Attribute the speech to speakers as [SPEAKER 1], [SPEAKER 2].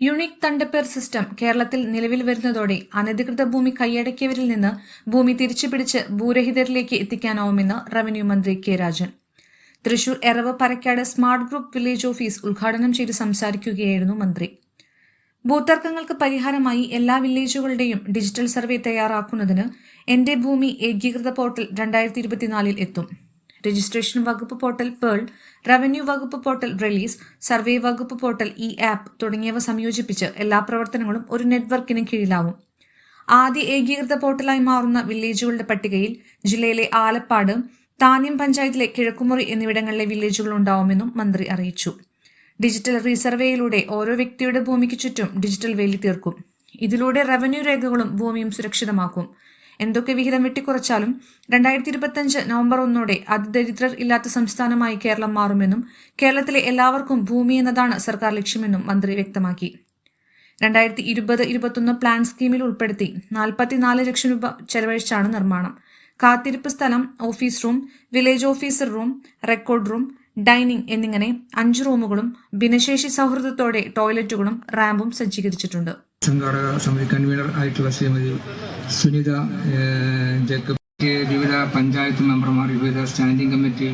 [SPEAKER 1] Unique തണ്ടപ്പേർ system കേരളത്തിൽ നിലവിൽ വരുന്നതോടെ അനധികൃത ഭൂമി കൈയടക്കിയവരിൽ നിന്ന് ഭൂമി തിരിച്ചുപിടിച്ച് ഭൂരഹിതരിലേക്ക് എത്തിക്കാനാവുമെന്ന് റവന്യൂ മന്ത്രി K Rajan. Thrissur Erav Parakkad smart group village office ഉദ്ഘാടനം ചെയ്ത് സംസാരിക്കുകയായിരുന്നു മന്ത്രി. ഭൂതർക്കങ്ങൾക്ക് പരിഹാരമായി എല്ലാ വില്ലേജുകളുടെയും ഡിജിറ്റൽ സർവേ തയ്യാറാക്കുന്നതിന് എന്റെ ഭൂമി ഏകീകൃത പോർട്ടൽ രണ്ടായിരത്തി ഇരുപത്തിനാലിൽ എത്തും. രജിസ്ട്രേഷൻ വകുപ്പ് പോർട്ടൽ പേൾ റവന്യൂ വകുപ്പ് പോർട്ടൽ റിലീസ് സർവേ വകുപ്പ് പോർട്ടൽ ഇ ആപ്പ് തുടങ്ങിയവ സംയോജിപ്പിച്ച് എല്ലാ പ്രവർത്തനങ്ങളും ഒരു നെറ്റ്വർക്കിന് കീഴിലാവും. ആദ്യ ഏകീകൃത പോർട്ടലായി മാറുന്ന വില്ലേജുകളുടെ പട്ടികയിൽ ജില്ലയിലെ ആലപ്പാട് താന്യം പഞ്ചായത്തിലെ കിഴക്കുമുറി എന്നിവിടങ്ങളിലെ വില്ലേജുകൾ ഉണ്ടാവുമെന്നും മന്ത്രി അറിയിച്ചു. ഡിജിറ്റൽ റീസർവേയിലൂടെ ഓരോ വ്യക്തിയുടെ ഭൂമിക്ക് ചുറ്റും ഡിജിറ്റൽ വേലി തീർക്കും. ഇതിലൂടെ റവന്യൂ രേഖകളും ഭൂമിയും സുരക്ഷിതമാക്കും. എന്തൊക്കെ വിഹിതം വെട്ടിക്കുറച്ചാലും രണ്ടായിരത്തി ഇരുപത്തഞ്ച് നവംബർ ഒന്നോടെ അതിദരിദ്രർ ഇല്ലാത്ത സംസ്ഥാനമായി കേരളം മാറുമെന്നും കേരളത്തിലെ എല്ലാവർക്കും ഭൂമി എന്നതാണ് സർക്കാർ ലക്ഷ്യമെന്നും മന്ത്രി വ്യക്തമാക്കി. രണ്ടായിരത്തി ഇരുപത് ഇരുപത്തൊന്ന് പ്ലാൻ സ്കീമിൽ ഉൾപ്പെടുത്തി നാൽപ്പത്തിനാല് ലക്ഷം രൂപ ചെലവഴിച്ചാണ് നിർമ്മാണം. കാത്തിരിപ്പ് സ്ഥലം office room village officer room record room dining എന്നിങ്ങനെ അഞ്ച് റൂമുകളും ഭിന്നശേഷി സൗഹൃദത്തോടെ ടോയ്ലറ്റുകളും റാമ്പും സജ്ജീകരിച്ചിട്ടുണ്ട്.
[SPEAKER 2] സംഘാടക സമിതി കൺവീനർ ആയിട്ടുള്ള ശ്രീമതി സുനിത ജേക്കബ് വിവിധ പഞ്ചായത്ത് മെമ്പർമാർ വിവിധ സ്റ്റാൻഡിംഗ് കമ്മിറ്റി